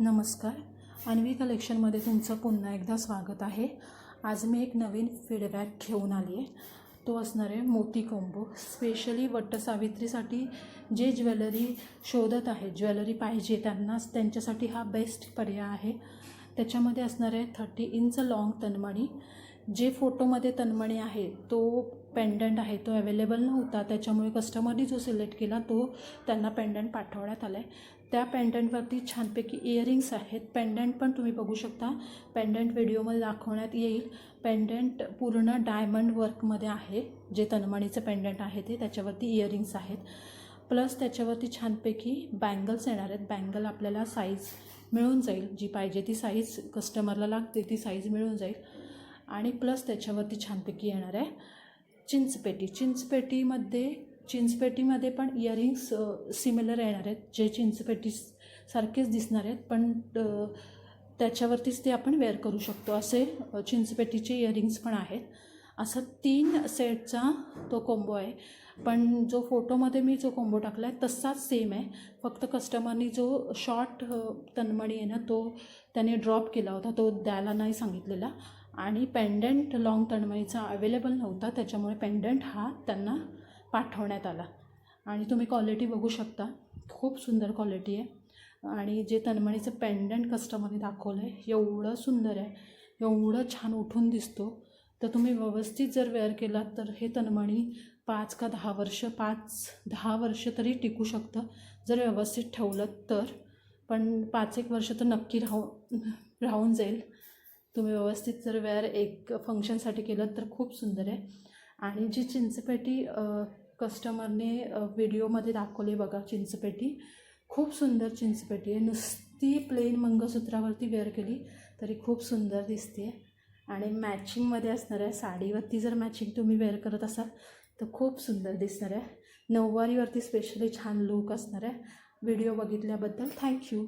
नमस्कार. अन्वी कलेक्शनमध्ये तुमचं पुन्हा एकदा स्वागत आहे. आज मी एक नवीन फीडबॅक घेऊन आली आहे. तो असणार आहे मोती कोंबो. स्पेशली वट्टसावित्रीसाठी जे ज्वेलरी शोधत आहे ज्वेलरी पाहिजे त्यांनाच त्यांच्यासाठी हा बेस्ट पर्याय आहे. त्याच्यामध्ये असणार आहे थर्टी इंच लाँग तनमणी. जे फोटोमध्ये तनमणी आहे तो पेंडंट आहे तो अवेलेबल नव्हता. त्याच्यामुळे कस्टमरनी जो सिलेक्ट केला तो त्यांना पेंडंट पाठवण्यात आला आहे त्या पेंडंटवरती छानपैकी इयरिंग्स आहेत. पेंडंट पण तुम्ही बघू शकता. पेंडंट व्हिडिओमध्ये दाखवण्यात येईल. पेंडंट पूर्ण डायमंड वर्कमध्ये आहे. जे तनमणीचं पेंडंट आहे ते त्याच्यावरती इयरिंग्स आहेत. प्लस त्याच्यावरती छानपैकी बँगल्स येणार आहेत. बँगल आपल्याला साईज मिळून जाईल. जी पाहिजे ती साईज कस्टमरला लागते ती साईज मिळून जाईल. आणि प्लस त्याच्यावरती छानपैकी येणार आहे चिंचपेटी चिंचपेटीमध्ये चिंचपेटीमध्ये पण इयरिंग्स सिमिलर येणार आहेत. जे चिंचपेटी सारखेच दिसणार आहेत. पण त्याच्यावरतीच ते आपण वेअर करू शकतो. असे चिंचपेटीचे इयरिंग्स पण आहेत. असा तीन सेटचा तो कोंबो आहे. पण जो फोटोमध्ये मी जो कोंबो टाकला आहे तसाच सेम आहे. फक्त कस्टमरनी जो शॉर्ट तनमणी आहे ना तो त्याने ड्रॉप केला होता. तो द्यायला नाही सांगितलेला. आणि पेंडंट लॉंग तन्मणीचा अवेलेबल नव्हता त्याच्यामुळे पेंडंट हा त्यांना पाठवण्यात आला. आणि तुम्ही क्वालिटी बघू शकता. खूप सुंदर क्वालिटी आहे. आणि जे तनमणीचं पेंडंट कस्टमरने दाखवलं आहे एवढं सुंदर आहे. एवढं छान उठून दिसतो. तर तुम्ही व्यवस्थित जर वेअर केलात तर हे तनमणी पाच का दहा वर्ष पाच दहा वर्ष तरी टिकू शकतं. जर व्यवस्थित ठेवलं तर. पण पाच एक वर्ष तर नक्की राहू राहून जाईल. तुम्ही व्यवस्थित जर वेअर एक फंक्शनसाठी केलं तर खूप सुंदर आहे. आणि जी चिंचपेटी कस्टमरने व्हिडिओमध्ये दाखवली बघा चिंचपेटी. खूप सुंदर चिंचपेटी आहे. नुसती प्लेन मंगळसूत्रावरती वेअर केली तरी खूप सुंदर दिसते आणि मॅचिंगमध्ये असणार आहे. साडीवरती जर मॅचिंग तुम्ही वेअर करत असाल तर खूप सुंदर दिसणार आहे. नऊवारीवरती स्पेशली छान लूक असणार आहे. Video बघितल्याबद्दल thank you